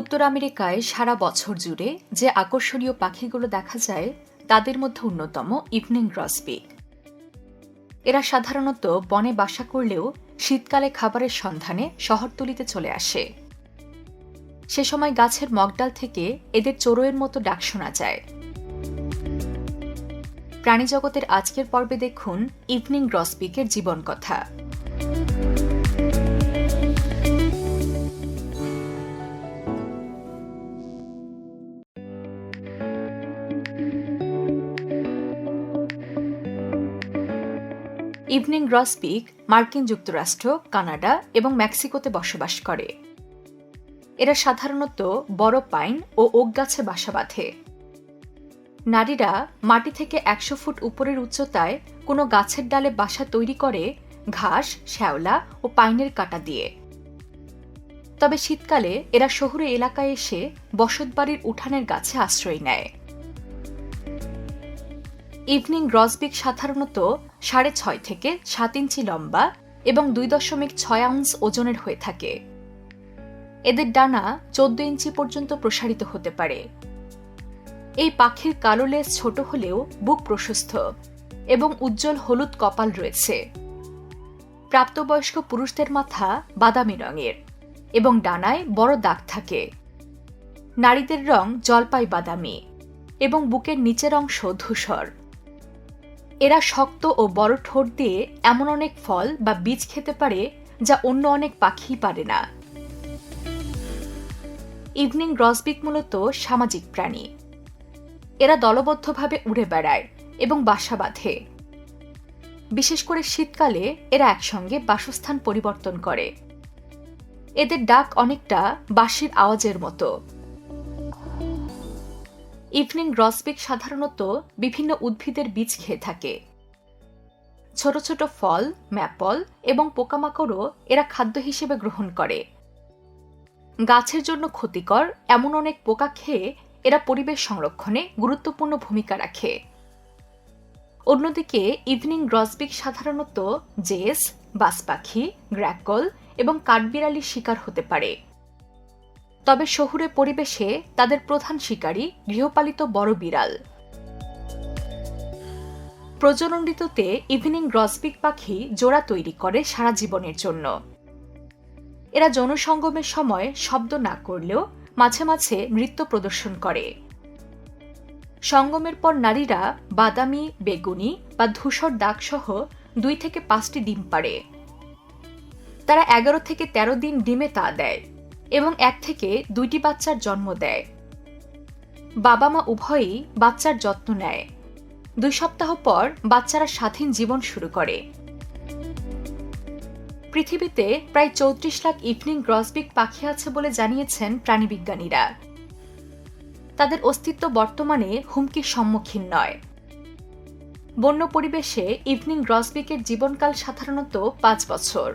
উত্তর আমেরিকায় সারা বছর জুড়ে যে আকর্ষণীয় পাখিগুলো দেখা যায়, তাদের মধ্যে অন্যতম ইভিনিং গ্রসবিক এরা সাধারণত বনে বাসা করলেও শীতকালে খাবারের সন্ধানে শহরতলিতে চলে আসে। সে সময় গাছের মগডাল থেকে এদের চোরয়ের মতো ডাক শোনা যায়। প্রাণীজগতের আজকের পর্বে দেখুন ইভনিং গ্রসপিকের জীবন ইভনিং গ্রসপিক মার্কিন যুক্তরাষ্ট্র, কানাডা এবং মেক্সিকোতে বসবাস করে। এরা সাধারণত বড় পাইন ও ওক গাছে বাসা বাঁধে। নারীরা মাটি থেকে একশো ফুট উপরের উচ্চতায় কোনো গাছের ডালে বাসা তৈরি করে ঘাস, শ্যাওলা ও পাইনের কাটা দিয়ে। তবে শীতকালে এরা শহুরে এলাকায় এসে বসতবাড়ির উঠানের গাছে আশ্রয় নেয়। ইভনিং গ্রসবিক সাধারণত সাড়ে ছয় থেকে সাত ইঞ্চি লম্বা এবং দুই দশমিক ছয় আউন্স ওজনের হয়ে থাকে। এদের ডানা চোদ্দ ইঞ্চি পর্যন্ত প্রসারিত হতে পারে। এই পাখির কালো লেজ ছোট হলেও বুক প্রশস্ত এবং উজ্জ্বল হলুদ কপাল রয়েছে। প্রাপ্তবয়স্ক পুরুষদের মাথা বাদামি রঙের এবং ডানায় বড় দাগ থাকে। নারীদের রং জলপাই বাদামি এবং বুকের নিচের অংশ ধূসর। এরা শক্ত ও বড় ঠোঁট দিয়ে এমন অনেক ফল বা বীজ খেতে পারে যা অন্য অনেক পাখিই পারে না। ইভনিং গ্রসবিক মূলত সামাজিক প্রাণী। এরা দলবদ্ধভাবে উড়ে বেড়ায় এবং বাসা বাঁধে। বিশেষ করে শীতকালে এরা একসঙ্গে বাসস্থান পরিবর্তন করে। এদের ডাক অনেকটা বাঁশির আওয়াজের মতো। ইভনিং গ্রসবিক সাধারণত বিভিন্ন উদ্ভিদের বীজ খেয়ে থাকে। ছোট ছোট ফল, ম্যাপল এবং পোকামাকড়ও এরা খাদ্য হিসেবে গ্রহণ করে। গাছের জন্য ক্ষতিকর এমন অনেক পোকা খেয়ে এরা পরিবেশ সংরক্ষণে গুরুত্বপূর্ণ ভূমিকা রাখে। অন্যদিকে, ইভনিং গ্রসবিক সাধারণত জেস বাস পাখি গ্র্যাকল এবং কাঠবিড়ালির শিকার হতে পারে। তবে শহুরে পরিবেশে তাদের প্রধান শিকারী গৃহপালিত বড় বিড়াল। প্রজনন ঋতুতে ইভিনিং গ্রসবিক পাখি জোড়া তৈরি করে সারা জীবনের জন্য। এরা জনসঙ্গমের সময় শব্দ না করলেও মাঝে মাঝে নৃত্য প্রদর্শন করে। সঙ্গমের পর নারীরা বাদামি, বেগুনি বা ধূসর দাগসহ দুই থেকে পাঁচটি ডিম পারে তারা এগারো থেকে ১৩ দিন ডিমে তা দেয়। এবং এক থেকে দুইটি বাচ্চার জন্ম দেয়। বাবা মা উভয়ই বাচ্চার যত্ন নেয়। দুই সপ্তাহ পর বাচ্চারা স্বাধীন জীবন শুরু করে। পৃথিবীতে প্রায় চৌত্রিশ লাখ ইভনিং গ্রসবিক পাখি আছে বলে জানিয়েছেন প্রাণীবিজ্ঞানীরা। তাদের অস্তিত্ব বর্তমানে হুমকির সম্মুখীন নয়। বন্য পরিবেশে ইভনিং গ্রসবিকের জীবনকাল সাধারণত পাঁচ বছর।